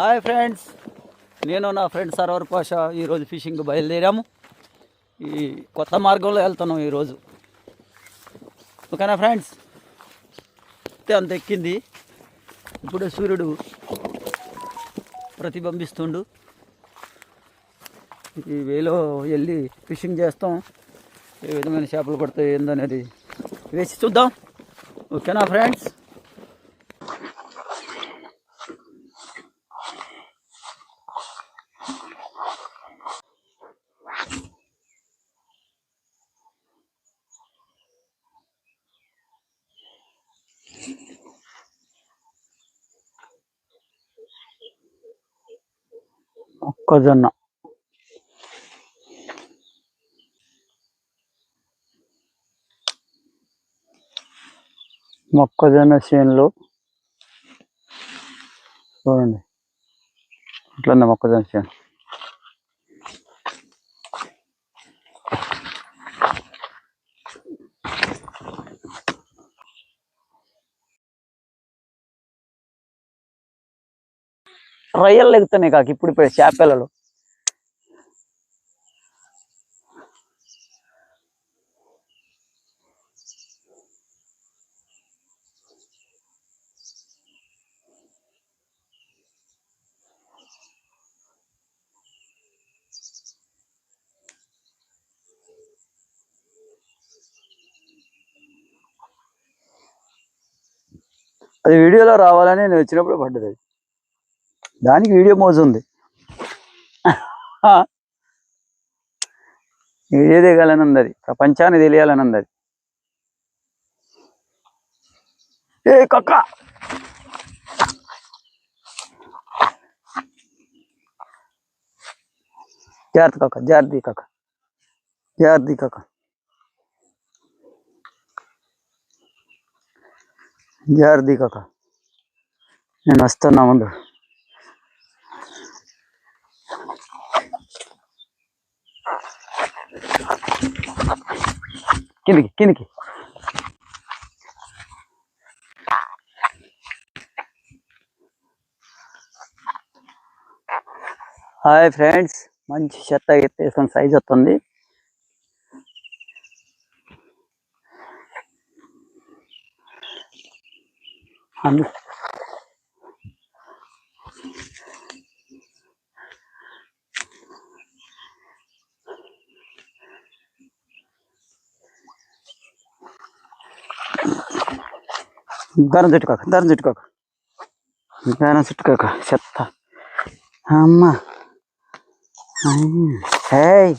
Hi friends. నేను నా friend server Pasha ఈరోజు ఫిషింగ్ బయలుదేరాము. ఈ కొత్త మార్గంలో వెళ్తున్నాం ఈరోజు. ఓకేనా ఫ్రెండ్స్? అయితే అంత ఎక్కింది. ఇప్పుడు సూర్యుడు ప్రతిబింబిస్తుండు. ఈ వేలో వెళ్ళి ఫిషింగ్ చేస్తాం. ఏ విధమైన చేపలు పడతాయి ఏందనేది వేసి చూద్దాం. ఓకేనా ఫ్రెండ్స్? మొక్కజొన్న మొక్కజొన్న చేనులో చూడండి. ఇట్లా మొక్కజొన్న చేను. రొయ్యలు ఎగుతున్నాయి కాక ఇప్పుడు ఇప్పుడు చేపలలో. అది వీడియోలో రావాలని నేను వచ్చినప్పుడు పడ్డది దానికి వీడియో మోజు ఉంది. వీడియో దిగాలని ఉంది అది ప్రపంచాన్ని తెలియాలని ఉంది అది ఏ కక్క! జాగ్రత్త కక్క జాగ్రత్త కక్క. జాగ్రత్త కక్క. జాగ్రత్త కక్క. నేను వస్తున్నా ఉండు కిందికి కిందికి. హాయ్ ఫ్రెండ్స్ మంచి చెత్త ఎత్తేసుకుని సైజ్ వస్తుంది. అందు దారం చుట్టుకోక దారం చుట్టుకోక. దారం చుట్టుకోక చెత్త. అమ్మ. హేయ్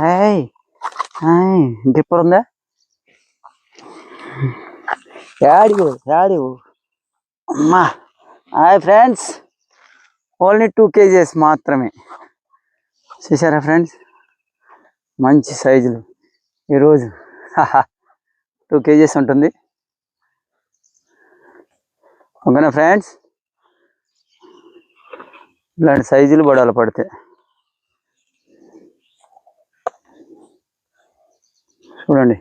హేయ్ హాయ్ డిప్పర్ ఉందా యాడివు యాడివు అమ్మా. Hi friends. Only two KGs మాత్రమే. చూసారా ఫ్రెండ్స్? మంచి సైజులు. ఈరోజు. టూ కేజీస్ ఉంటుంది. ఓకేనా ఫ్రెండ్స్? ఇలాంటి సైజులు బడాలు పడితే. చూడండి.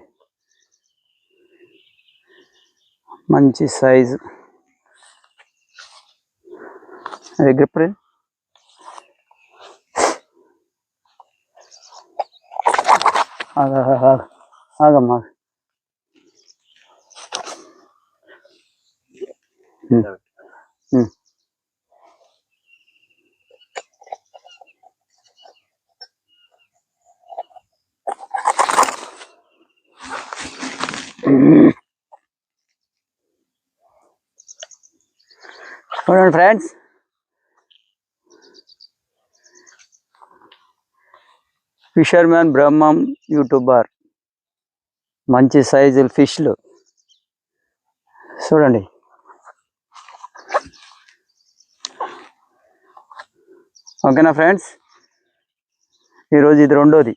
మంచి సైజు. అది గ్రిప్ ఆగమ్మా. చూడండి ఫ్రెండ్స్. ఫిషర్మ్యాన్ బ్రహ్మం యూట్యూబర్. మంచి సైజులు ఫిష్లు. చూడండి. ఓకేనా ఫ్రెండ్స్? ఈరోజు ఇది రెండోది.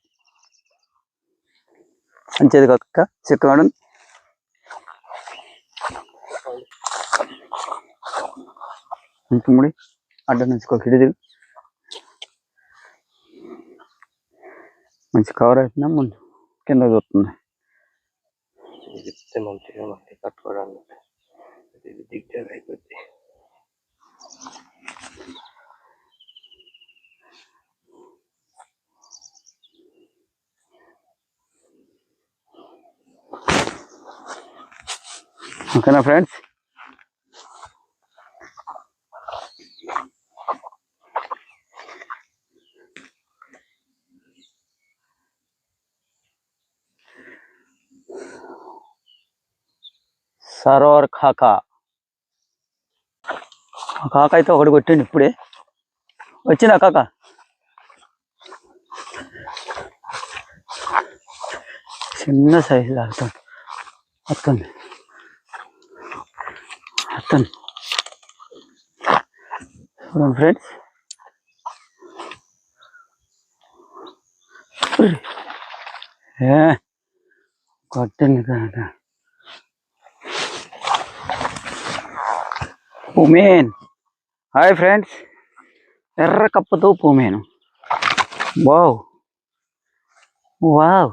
మంచిది కక్క చెక్క మేడం. ఇంకముడి అడ్డ నుంచి ఒక మంచి కవర్ అవుతుందా ముందు కింద చూస్తుంది. చెప్తే మంచిగా మళ్ళీ కట్టుకోవడానికి. ఇది దిగ్జాగ్ అయిపోద్ది. ఓకేనా ఫ్రెండ్స్? సరోవర్ కాకా. కాక అయితే ఒకటి కొట్టిండు ఇప్పుడే. వచ్చిందా కాక? చిన్న సైజు లాగుతుంది. వస్తుంది చెప్తాను. చూడండి ఫ్రెండ్స్. కొట్టండి కదా కాక పూమేన్ హాయ్ ఫ్రెండ్స్. ఎర్ర కప్పతో పూమేను వావ్. వావ్.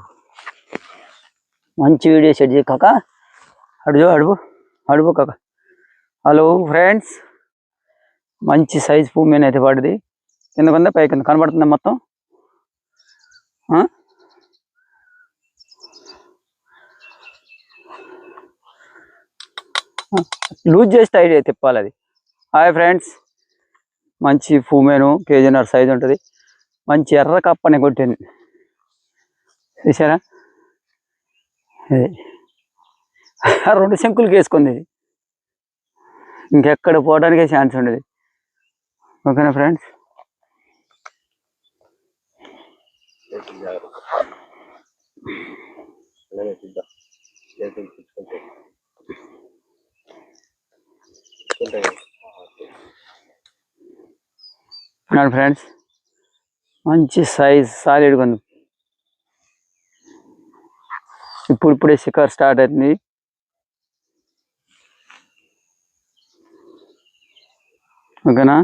మంచి వీడియో సెట్ చేయ కాక. అడుగు అడుగు. అడుగు కాక. హలో ఫ్రెండ్స్ మంచి సైజ్ పూమేన్ అయితే పడింది కింద కింద పై కింద కనబడుతుందా మొత్తం? లూజ్ చేస్తే ఐడియా తిప్పాలి అది. హాయ్ ఫ్రెండ్స్ మంచి ఫూమేను కేజీన్నర సైజ్ ఉంటుంది. మంచి ఎర్ర కప్పని కొట్టింది. చూసారా రెండు శంకులు వేసుకుంది ఇది. ఇంకెక్కడ పోవడానికే ఛాన్స్ ఉండదు. ఓకేనా ఫ్రెండ్స్ ఉన్నాడు ఫ్రెండ్స్ మంచి సైజ్ సాలిడ్గా ఉంది. ఇప్పుడు ఇప్పుడే షికార్ స్టార్ట్ అవుతుంది. ఓకేనా